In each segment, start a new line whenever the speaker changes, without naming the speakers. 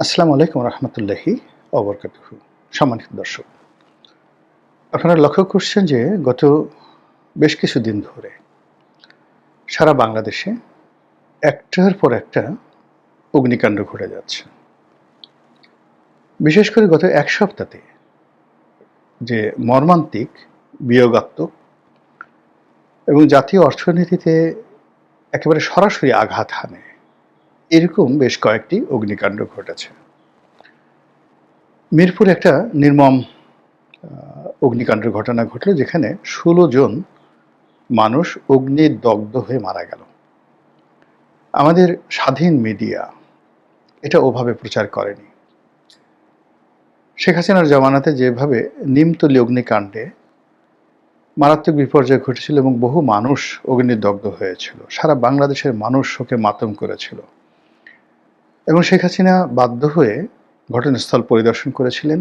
আসসালামু আলাইকুম রহমতুল্লাহি অবরকাতুহু। সম্মানিত দর্শক, আপনারা লক্ষ্য করছেন যে গত বেশ কিছুদিন ধরে সারা বাংলাদেশে একটার পর একটা অগ্নিকাণ্ড ঘটে যাচ্ছে। বিশেষ করে গত এক সপ্তাহে যে মর্মান্তিক, বিয়োগাত্মক এবং জাতীয় অর্থনীতিতে একেবারে সরাসরি আঘাত হানে এরকম বেশ কয়েকটি অগ্নিকাণ্ড ঘটেছে। মিরপুর একটা নির্মম অগ্নিকাণ্ডের ঘটনা ঘটল যেখানে ষোলো জন মানুষ অগ্নিদগ্ধ হয়ে মারা গেল। আমাদের স্বাধীন মিডিয়া এটা ওভাবে প্রচার করেনি। শেখ হাসিনার জমানাতে যেভাবে নিমতলি অগ্নিকাণ্ডে মারাত্মক বিপর্যয় ঘটেছিল এবং বহু মানুষ অগ্নিদগ্ধ হয়েছিল, সারা বাংলাদেশের মানুষ শোকে মাতম করেছিল। এবং শেখ হাসিনা বাধ্য হয়ে ঘটনাস্থল পরিদর্শন করেছিলেন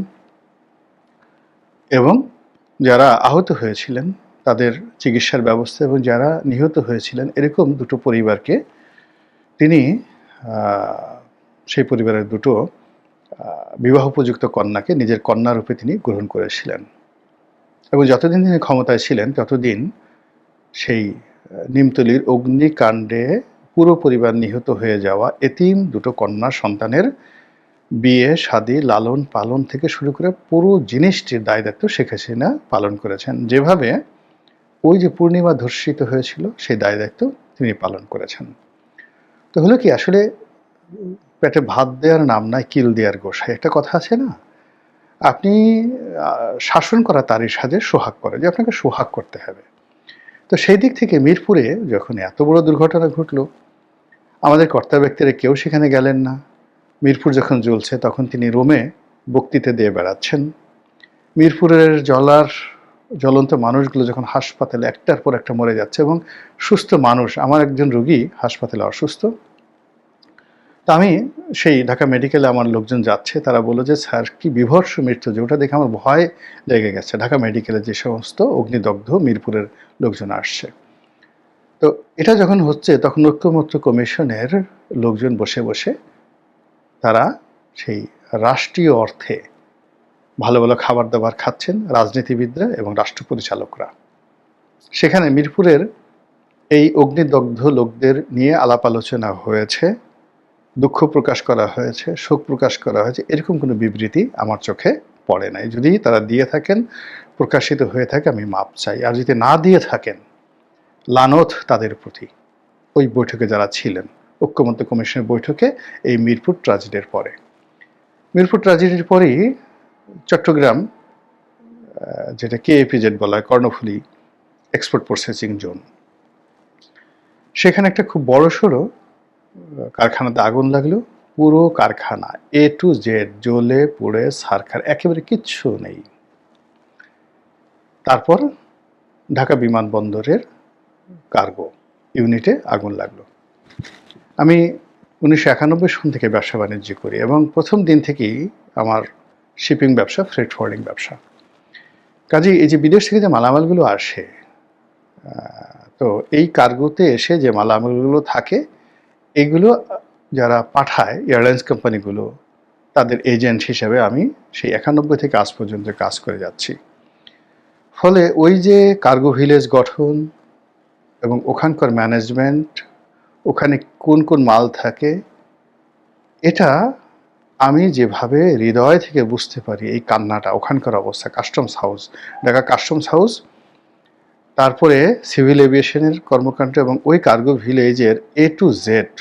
এবং যারা আহত হয়েছিলেন তাদের চিকিৎসার ব্যবস্থা এবং যারা নিহত হয়েছিলেন এরকম দুটো পরিবারকে তিনি সেই পরিবারের দুটো আহ, বিবাহোপযুক্ত কন্যাকে নিজের কন্যারূপে তিনি গ্রহণ করেছিলেন। এবং যতদিন তিনি ক্ষমতায় ছিলেন ততদিন সেই নিমতলির অগ্নিকাণ্ডে পুরো পরিবার নিহত হয়ে যাওয়া এতিম দুটো কন্যা সন্তানের বিয়ে, শাদী, লালন পালন থেকে শুরু করে পুরো জিনিসটির দায় দায়িত্ব শেখ হাসিনা পালন করেছেন। যেভাবে ওই যে পূর্ণিমা ধর্ষিত হয়েছিল, সেই দায় দায়িত্ব তিনি পালন করেছেন। তো হলো কি, আসলে পেটে ভাত দেওয়ার নাম নাই, কিল দেওয়ার গোসাই একটা কথা আছে না? আপনি শাসন করা তারই সাজে সোহাগ করে, যে আপনাকে সোহাগ করতে হবে। তো সেই দিক থেকে মিরপুরে যখন এত বড় দুর্ঘটনা ঘটলো আমাদের কর্তা ব্যক্তিরা কেউ সেখানে গেলেন না। মিরপুর যখন জ্বলছে, তখন তিনি রোমে বক্তৃতা দিয়ে বেড়াচ্ছেন। মিরপুরের জলার জ্বলন্ত মানুষগুলো যখন হাসপাতালে একটার পর একটা মরে যাচ্ছে এবং সুস্থ মানুষ, আমার একজন রোগী হাসপাতালে অসুস্থ। তা আমি সেই ঢাকা মেডিকেলে আমার লোকজন যাচ্ছে, তারা বলল যে, স্যার, কি বিভর্ষ মৃত্যু যে, ওটা দেখে আমার ভয় লেগে গেছে। ঢাকা মেডিকেলে যে সমস্ত অগ্নিদগ্ধ মিরপুরের লোকজন আসছে। তো এটা যখন হচ্ছে, তখন ঐক্যমত্য কমিশনের লোকজন বসে বসে তারা সেই রাষ্ট্রীয় অর্থে ভালো ভালো খাবার দাবার খাচ্ছেন রাজনীতিবিদরা এবং রাষ্ট্র পরিচালকরা। সেখানে মিরপুরের এই অগ্নিদগ্ধ লোকদের নিয়ে আলাপ আলোচনা হয়েছে, দুঃখ প্রকাশ করা হয়েছে, শোক প্রকাশ করা হয়েছে, এরকম কোনো বিবৃতি আমার চোখে পড়ে নাই। যদি তারা দিয়ে থাকেন, প্রকাশিত হয়ে থাকে, আমি মাপ চাই। আর যদি না দিয়ে থাকেন লানত তাদের প্রতি। ওই বৈঠকে যারা ছিলেন, ঐক্যমত্য কমিশনের বৈঠকে এই মিরপুর ট্রাজেডির পরে। মিরপুর ট্রাজেডির পরেই চট্টগ্রাম যেটা কেএপিজেড বলা হয়, কর্ণফুলী এক্সপোর্ট প্রসেসিং জোন। সেখানে একটা খুব বড় সড়ো কারখানাতে আগুন লাগল। পুরো কারখানা এ টু জেড জ্বলে পুড়ে, সারখার, একেবারে কিচ্ছু নেই। তারপর ঢাকা বিমানবন্দরের কার্গো ইউনিটে আগুন লাগল। আমি উনিশশো একানব্বই সন থেকে ব্যবসা বাণিজ্য করি এবং প্রথম দিন থেকেই আমার শিপিং ব্যবসা ফ্রেট ফরওয়ার্ডিং ব্যবসা। কাজেই এই যে বিদেশ থেকে যে মালামালগুলো আসে তো এই কার্গোতে এসে যে মালামালগুলো থাকে, এগুলো যারা পাঠায় এয়ারলাইন্স কোম্পানিগুলো, তাদের এজেন্ট হিসেবে আমি সেই একানব্বই থেকে আজ পর্যন্ত কাজ করে যাচ্ছি। ফলে ওই যে কার্গো ভিলেজ গঠন এবং ওখানকার ম্যানেজমেন্ট ওখানে কোন কোন মাল থাকে, এটা আমি যেভাবে হৃদয় থেকে বুঝতে পারি এই কান্নাটা, ওখানকার অবস্থা customs house Dhaka customs house তারপরে সিভিল এভিয়েশনের কর্মকাণ্ড এবং ওই কার্গো ভিলেজের এ টু জেড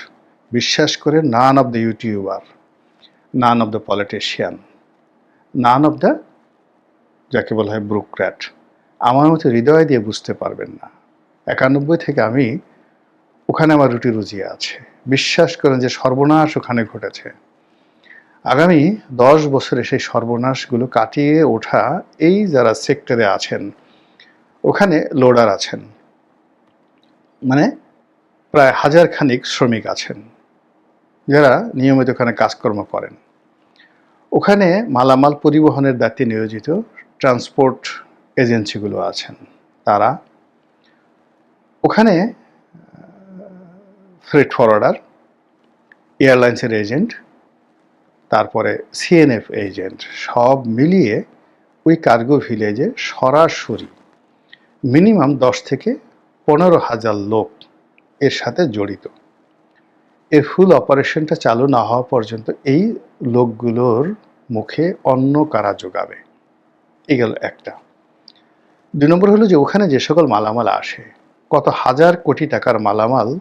বিশ্বাস করে none of the YouTuber none of the politician none of the যাকে বলা হয় ব্রুক্র্যাট আমার মতো হৃদয় দিয়ে বুঝতে পারবেন না। একানব্বই থেকে আমি ওখানে আমার রুটি রুজি আছে। বিশ্বাস করেন যে সর্বনাশ ওখানে ঘটেছে। আগামী দশ বছরে সেই সর্বনাশগুলো কাটিয়ে ওঠা এই যারা সেক্টরে আছেন, ওখানে লোডার আছেন। মানে প্রায় হাজার খানিক শ্রমিক আছেন, যারা নিয়মিত ওখানে কাজকর্ম করেন। ওখানে মালামাল পরিবহনের দায়িত্বে নিয়োজিত ট্রান্সপোর্ট এজেন্সিগুলো আছেন। তারা ওখানে ফ্রেট ফরওয়ার্ডার এয়ারলাইন্সের এজেন্ট তারপরে সিএনএফ এজেন্ট সব মিলিয়ে ওই কার্গো ভিলেজে সরাসরি মিনিমাম দশ থেকে পনেরো হাজার লোক এর সাথে জড়িত। এর ফুল অপারেশনটা চালু না হওয়া পর্যন্ত এই লোকগুলোর মুখে অন্য কারা যোগাবে এই গেল একটা। দুই নম্বর হলো যে ওখানে যে সকল মালামাল আসে হাজার কোটি টাকার মালামাল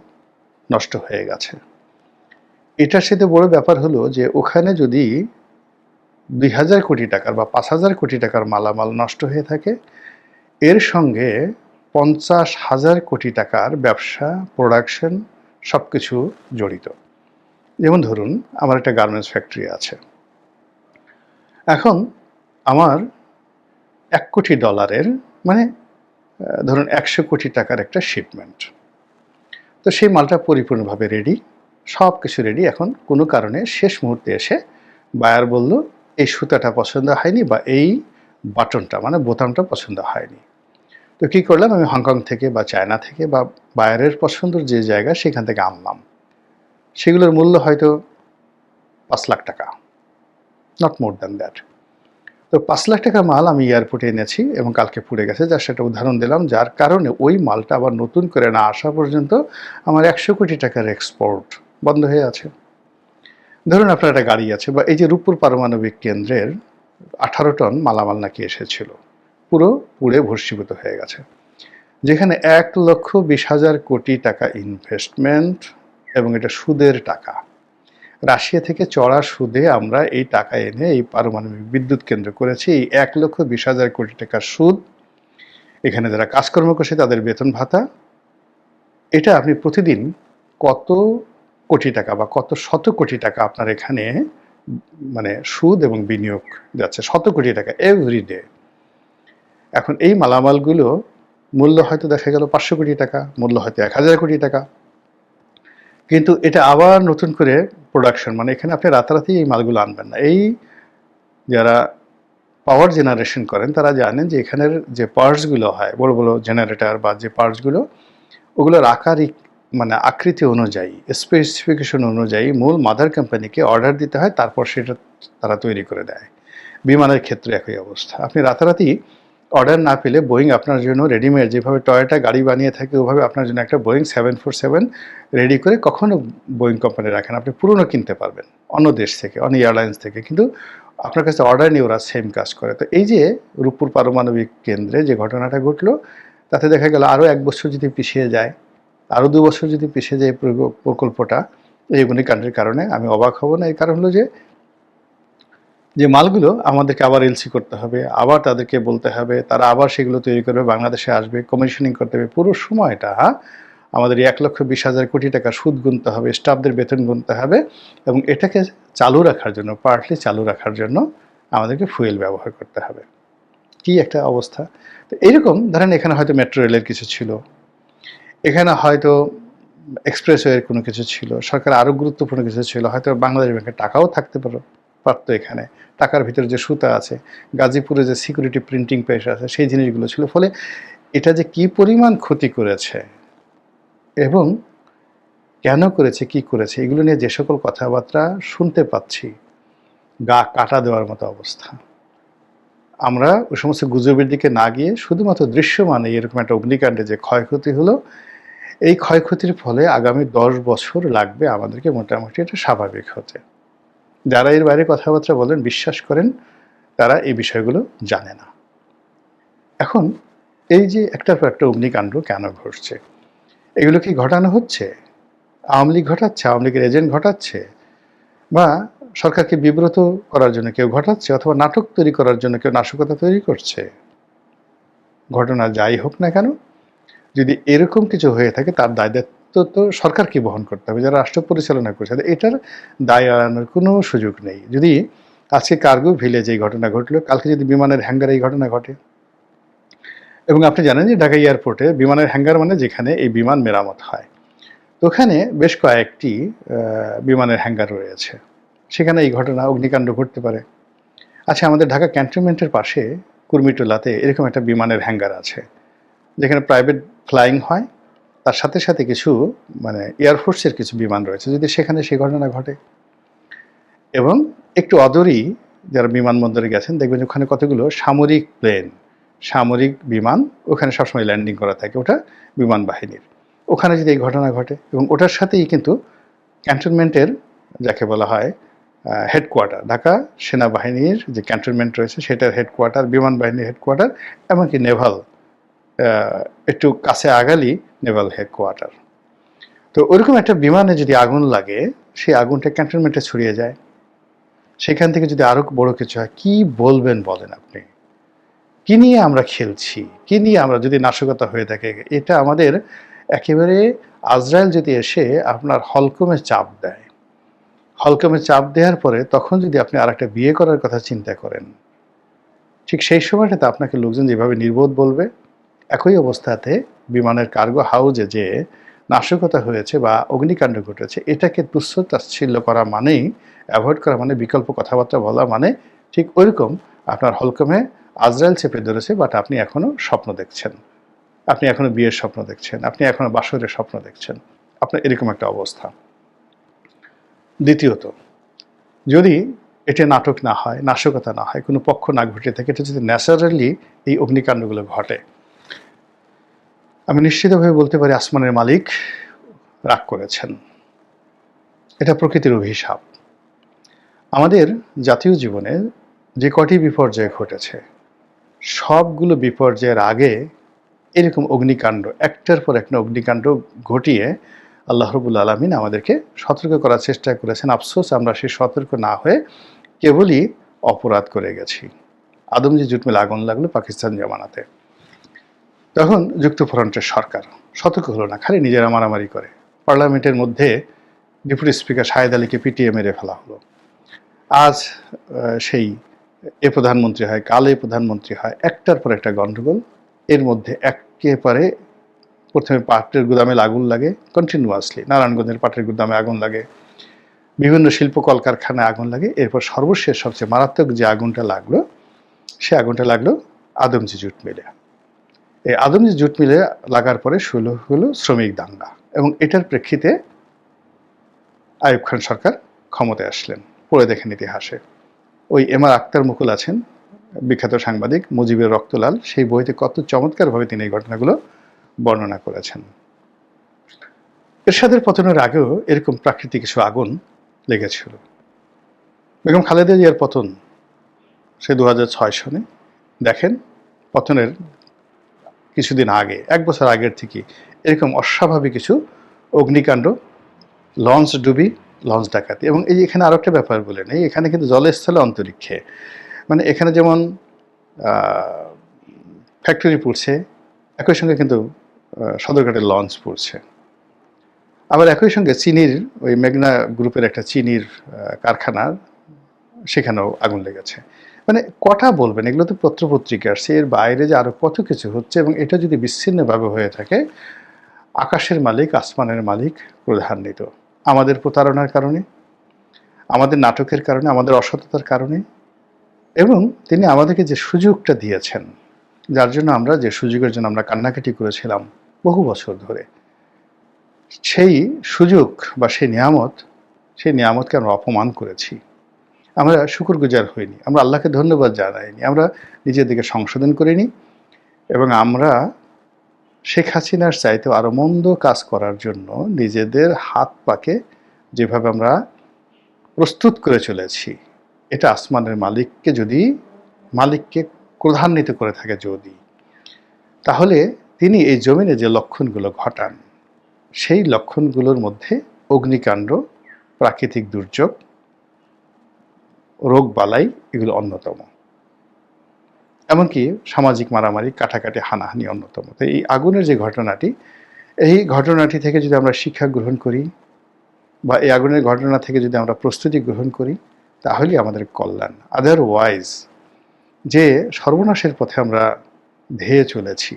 নষ্ট হয়ে গেছে। এটার সাথে বড় ব্যাপার হলো যে ওখানে যদি দুই হাজার কোটি টাকার বা পাঁচ হাজার কোটি টাকার মালামাল নষ্ট হয়ে থাকে, এর সঙ্গে পঞ্চাশ হাজার কোটি টাকার ব্যবসা প্রোডাকশন সব কিছু জড়িত। যেমন ধরুন, আমার একটা গার্মেন্টস ফ্যাক্টরি আছে। এখন আমার এক কোটি ডলারের মানে ধরুন একশো কোটি টাকার একটা শিপমেন্ট তো সেই মালটা পরিপূর্ণভাবে রেডি সব কিছু রেডি এখন কোনো কারণে শেষ মুহূর্তে এসে বায়ার বলল, এই সুতাটা পছন্দ হয়নি বা এই বাটনটা মানে বোতামটা পছন্দ হয়নি। তো কী করলাম, আমি হংকং থেকে বা চায়না থেকে বা বায়ারের পছন্দের যে জায়গা, সেখান থেকে আনলাম। সেগুলোর মূল্য হয়তো পাঁচ লাখ টাকা নট মোর দ্যান দ্যাট তো পাঁচ লাখ টাকা মাল আমি এয়ারপোর্টে এনেছি এবং কালকে পুড়ে গেছে যার সেটা উদাহরণ দিলাম, যার কারণে ওই মালটা আবার নতুন করে না আসা পর্যন্ত আমার একশো কোটি টাকার এক্সপোর্ট বন্ধ হয়ে আছে। ধরুন আপনার একটা গাড়ি আছে বা এই যে রূপপুর পারমাণবিক কেন্দ্রের আঠারো টন মালামাল নাকি এসেছিল, পুরো পুড়ে ভস্মীভূত হয়ে গেছে। যেখানে এক লক্ষ বিশ হাজার কোটি টাকা ইনভেস্টমেন্ট এবং এটা সুদের টাকা। রাশিয়া থেকে চড়া সুদে আমরা এই টাকা এনে এই পারমাণবিক বিদ্যুৎ কেন্দ্র করেছি। এই এক লক্ষ বিশ হাজার কোটি টাকার সুদ। এখানে যারা কাজকর্ম করছে তাদের বেতন ভাতা। এটা আপনি প্রতিদিন কত কোটি টাকা বা কত শত কোটি টাকা আপনার এখানে মানে সুদ এবং বিনিয়োগ যাচ্ছে? শত কোটি টাকা এভরিডে এখন এই মালামালগুলো মূল্য হয়তো দেখা গেল পাঁচশো কোটি টাকা, মূল্য হয়তো এক হাজার কোটি টাকা। কিন্তু এটা আবার নতুন করে প্রোডাকশন মানে এখানে আপনি রাতারাতি এই মালগুলো আনবেন না। এই যারা পাওয়ার জেনারেশন করেন, তারা জানেন যে এখানের যে পার্টসগুলো হয়, বড় বড় জেনারেটর বা যে পার্টসগুলো ওগুলোর আকার মানে আকৃতি অনুযায়ী স্পেসিফিকেশন অনুযায়ী মূল মাদার কোম্পানিকে অর্ডার দিতে হয়, তারপর সেটা তারা তৈরি করে দেয়। বিমানের ক্ষেত্রে একই অবস্থা। আপনি রাতারাতি অর্ডার না পেলে বোয়িং আপনার জন্য রেডিমেড যেভাবে টয়োটা গাড়ি বানিয়ে থাকে, ওভাবে আপনার জন্য একটা Boeing seven four seven ready করে কখনও বোয়িং কোম্পানি রাখেন। আপনি পুরনো কিনতে পারবেন, অন্য দেশ থেকে, অন্য এয়ারলাইন্স থেকে, কিন্তু আপনার কাছে অর্ডার নিয়ে ওরা সেম কাজ করে। তো এই যে রূপপুর পারমাণবিক কেন্দ্রে যে ঘটনাটা ঘটলো, তাতে দেখা গেল আরও এক বছর যদি পিছিয়ে যায় আরও দু বছর যদি পিছিয়ে যায় প্রকল্পটা, এই অগ্নিকাণ্ডের কারণে, আমি অবাক হব না। এই কারণ হলো যে যে মালগুলো আমাদেরকে আবার এলসি করতে হবে, আবার তাদেরকে বলতে হবে, তারা আবার সেগুলো তৈরি করবে, বাংলাদেশে আসবে কমিশনিং করতে হবে। পুরো সময়টা আমাদের এক লক্ষ বিশ হাজার কোটি টাকা সুদ গুনতে হবে স্টাফদের বেতন গুনতে হবে এবং এটাকে চালু রাখার জন্য পার্টলি চালু রাখার জন্য আমাদেরকে ফুয়েল ব্যবহার করতে হবে। কি একটা অবস্থা? তো এইরকম ধরেন এখানে হয়তো মেট্রো রেলের কিছু ছিল, এখানে হয়তো এক্সপ্রেসওয়ের কোনো কিছু ছিল, সরকার আরও গুরুত্বপূর্ণ কিছু ছিল, হয়তো বাংলাদেশ ব্যাংকের টাকাও থাকতে পারো। পারতো এখানে। টাকার ভিতরে যে সুতা আছে, গাজীপুরে যে সিকিউরিটি প্রিন্টিং প্রেস আছে, সেই জিনিসগুলো ছিল। ফলে এটা যে কি পরিমাণ ক্ষতি করেছে এবং কেন করেছে, কি করেছে, এগুলো নিয়ে যে সকল কথাবার্তা শুনতে পাচ্ছি, গা কাটা দেওয়ার মতো অবস্থা। আমরা ওই সমস্ত গুজবের দিকে না গিয়ে শুধুমাত্র দৃশ্যমানে এরকম একটা অগ্নিকাণ্ডে যে ক্ষয়ক্ষতি হলো, এই ক্ষয়ক্ষতির ফলে আগামী দশ বছর লাগবে আমাদেরকে মোটামুটি এটা স্বাভাবিক হতে। যারা এর বাইরে কথাবার্তা বলেন, বিশ্বাস করেন, তারা এই বিষয়গুলো জানে না। এখন এই যে একটার পর একটা অগ্নিকাণ্ড কেন ঘটছে? এগুলো কি ঘটানো হচ্ছে? আওয়ামী লীগ ঘটাচ্ছে? আওয়ামী লীগের এজেন্ট ঘটাচ্ছে? বা সরকারকে বিব্রত করার জন্য কেউ ঘটাচ্ছে? অথবা নাটক তৈরি করার জন্য কেউ নাশকতা তৈরি করছে? ঘটনা যাই হোক না কেন, যদি এরকম কিছু হয়ে থাকে, তার দায় দায়িত্ব তো সরকারকে বহন করতে হবে? যারা রাষ্ট্র পরিচালনা করছে এটার দায় এড়ানোর কোনো সুযোগ নেই। যদি আজকে কার্গো ভিলেজ এই ঘটনা ঘটলো, কালকে যদি বিমানের হ্যাঙ্গারে এই ঘটনা ঘটে। এবং আপনি জানেন যে ঢাকা এয়ারপোর্টে বিমানের হ্যাঙ্গার মানে যেখানে এই বিমান মেরামত হয়। তো ওখানে বেশ কয়েকটি বিমানের হ্যাঙ্গার রয়েছে। সেখানে এই ঘটনা, অগ্নিকাণ্ড ঘটতে পারে। আচ্ছা আমাদের ঢাকা ক্যান্টনমেন্টের পাশে কুর্মিটোলাতে এরকম একটা বিমানের হ্যাঙ্গার আছে। যেখানে প্রাইভেট ফ্লাইং হয় তার সাথে সাথে কিছু মানে এয়ারফোর্সের কিছু বিমান রয়েছে, যদি সেখানে সেই ঘটনা ঘটে। এবং একটু অদূরই যারা বিমানবন্দরে গেছেন, দেখবেন ওখানে কতগুলো সামরিক প্লেন সামরিক বিমান ওখানে সবসময় ল্যান্ডিং করা থাকে, ওটা বিমান বাহিনীর। ওখানে যদি এই ঘটনা ঘটে, এবং ওটার সাথেই কিন্তু ক্যান্টনমেন্টের যাকে বলা হয় হেডকোয়ার্টার ঢাকা সেনাবাহিনীর যে ক্যান্টনমেন্ট রয়েছে, সেটার হেডকোয়ার্টার বিমান বাহিনীর হেডকোয়ার্টার এমনকি নেভাল একটু কাছে আগালি নেভাল হেডকোয়ার্টার। তো ওরকম একটা বিমানে যদি আগুন লাগে, সেই আগুনটা ক্যান্টনমেন্টে ছড়িয়ে যায়। সেখান থেকে যদি আরও বড় কিছু হয়, কি বলবেন বলেন আপনি? কি নিয়ে আমরা খেলছি? কি নিয়ে আমরা যদি নাশকতা হয়ে থাকে? এটা আমাদের একেবারে আজরায়েল যদি এসে আপনার হলকমে চাপ দেয়। হলকমে চাপ দেওয়ার পরে তখন যদি আপনি আর একটা বিয়ে করার কথা চিন্তা করেন, ঠিক সেই সময়টাতে আপনাকে লোকজন যেভাবে নির্বোধ বলবে একই অবস্থাতে বিমানের কার্গো হাউজে যে নাশকতা হয়েছে বা অগ্নিকাণ্ড ঘটেছে, এটাকে তুচ্ছ তাচ্ছিল্য করা মানেই, অ্যাভয়েড করা মানে বিকল্প কথাবার্তা বলা মানে ঠিক ওইরকম আপনার হলকমে আজরাইল চেপে ধরেছে, বাট আপনি এখনও স্বপ্ন দেখছেন। আপনি এখনও বিয়ের স্বপ্ন দেখছেন, আপনি এখনও বাসরের স্বপ্ন দেখছেন। আপনার এরকম একটা অবস্থা। দ্বিতীয়ত, যদি এটা নাটক না হয়, নাশকতা না হয়, কোনো পক্ষ না ঘটে থাকে, এটা যদি ন্যাচারালি এই অগ্নিকাণ্ডগুলো ঘটে আমি নিশ্চিতভাবে বলতে পারি আসমানের মালিক রাগ করেছেন। এটা প্রকৃতির অভিশাপ। আমাদের জাতীয় জীবনে যে কটি বিপর্যয় ঘটেছে, সবগুলো বিপর্যয়ের আগে এরকম অগ্নিকাণ্ড, একটার পর একটা অগ্নিকাণ্ড ঘটিয়ে আল্লাহ রবুল আলমিন আমাদেরকে সতর্ক করার চেষ্টা করেছেন। আফসোস, আমরা সেই সতর্ক না হয়ে কেবলই অপরাধ করে গেছি। আদমজি জুটমিল আগুন লাগল পাকিস্তান জামানাতে। তখন যুক্তফ্রন্টের সরকার সতর্ক হলো না, খালি নিজেরা মারামারি করে। পার্লামেন্টের মধ্যে ডেপুটি স্পিকার শাহেদ আলীকে পিটিয়ে মেরে ফেলা হলো। আজ সেই এ প্রধানমন্ত্রী হয়, কাল প্রধানমন্ত্রী হয়, একটার পর একটা গণ্ডগোল এর মধ্যে একেবারে প্রথমে পাটের গুদামে আগুন লাগে কন্টিনিউয়াসলি নারায়ণগঞ্জের পাটের গুদামে আগুন লাগে। বিভিন্ন শিল্প কলকারখানায় আগুন লাগে। এরপর সর্বশেষ সবচেয়ে মারাত্মক যে আগুনটা লাগল, সে আগুনটা লাগল আদমজি জুট মিলে এই আদমজি জুট মিলে লাগার পরে শুরু হলো শ্রমিক দাঙ্গা এবং এটার প্রেক্ষিতে আইব খান সরকার ক্ষমতায় আসলেন। পড়ে দেখেন ইতিহাসে। ওই এম আর আক্তার মুকুল আছেন, বিখ্যাত সাংবাদিক মুজিবের রক্তলাল। সেই বইতে কত চমৎকারভাবে তিনি এই ঘটনাগুলো বর্ণনা করেছেন। এরশাদের পতনের আগেও এরকম প্রাকৃতিক কিছু আগুন লেগেছিল। বেগম খালেদা জিয়ার পতন, সে দু সনে, দেখেন, পতনের কিছুদিন আগে, এক বছর আগের থেকে এরকম অস্বাভাবিক কিছু অগ্নিকাণ্ড, লঞ্চ ডুবি, লঞ্চ ডাকাতি এবং এই এখানে আরও একটা ব্যাপার বলে নেই এখানে কিন্তু জলস্থলে অন্তরিক্ষে মানে এখানে যেমন ফ্যাক্টরি পড়ছে, একই সঙ্গে কিন্তু সদরঘাটের লঞ্চ পড়ছে। আবার একই সঙ্গে চিনির, ওই মেঘনা গ্রুপের একটা চিনির কারখানার সেখানেও আগুন লেগেছে। মানে কটা বলবেন? এগুলো তো পত্রপত্রিকা আসছে এর বাইরে যে আরও কত কিছু হচ্ছে এবং এটা যদি বিচ্ছিন্নভাবে হয়ে থাকে, আকাশের মালিক, আসমানের মালিক প্রধান্বিত। আমাদের প্রতারণার কারণে, আমাদের নাটকের কারণে, আমাদের অসততার কারণে এবং তিনি আমাদেরকে যে সুযোগটা দিয়েছেন, যার জন্য আমরা যে সুযোগের জন্য আমরা কান্নাকাটি করেছিলাম বহু বছর ধরে, সেই সুযোগ বা সেই নিয়ামত, সেই নিয়ামতকে আমরা অপমান করেছি। আমরা শুকুর গুজার হইনি, আমরা আল্লাহকে ধন্যবাদ জানাইনি, আমরা নিজের দিকে সংশোধন করিনি এবং আমরা শেখ হাসিনার চাইতেও আরও মন্দ কাজ করার জন্য নিজেদের হাত পাকে যেভাবে আমরা প্রস্তুত করে চলেছি, এটা আসমানের মালিককে যদি, মালিককে ক্রধান্বিত করে থাকে যদি, তাহলে তিনি এই জমিনে যে লক্ষণগুলো ঘটান, সেই লক্ষণগুলোর মধ্যে অগ্নিকাণ্ড, প্রাকৃতিক দুর্যোগ রোগ বালাই এগুলো অন্যতম। এমনকি সামাজিক মারামারি, কাটাকাটি, হানাহানি অন্যতম। তো এই আগুনের যে ঘটনাটি, এই ঘটনাটি থেকে যদি আমরা শিক্ষা গ্রহণ করি বা এই আগুনের ঘটনা থেকে যদি আমরা প্রস্তুতি গ্রহণ করি, তাহলেই আমাদের কল্যাণ। আদারওয়াইজ যে সর্বনাশের পথে আমরা ধেয়ে চলেছি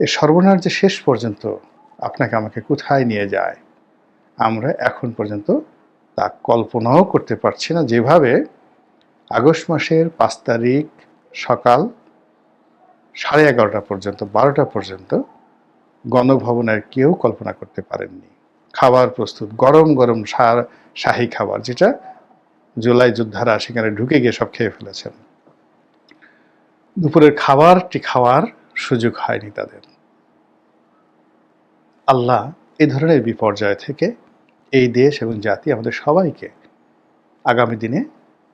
এই সর্বনাশ যে শেষ পর্যন্ত আপনাকে আমাকে কোথায় নিয়ে যায়, আমরা এখন পর্যন্ত তা কল্পনাও করতে পারছি না। যেভাবে আগস্ট মাসের পাঁচ তারিখ সকাল সাড়ে এগারোটা পর্যন্ত, বারোটা পর্যন্ত গণভবনের কেউ কল্পনা করতে পারেননি। খাবার প্রস্তুত, গরম গরম শাহী খাবার, যেটা জুলাই যোদ্ধারা সেখানে ঢুকে গিয়ে সব খেয়ে ফেলেছেন। দুপুরের খাবারটি খাওয়ার সুযোগ হয়নি তাদের। আল্লাহ এ ধরনের বিপর্যয় থেকে এই দেশ এবং জাতি আমাদের সবাইকে আগামী দিনে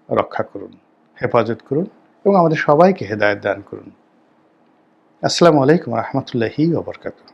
রক্ষা করুন, হেফাজত করুন এবং আমাদের সবাইকে হেদায়ত দান করুন। আসসালামু আলাইকুম রহমতুল্লাহি ওবরকাতুহ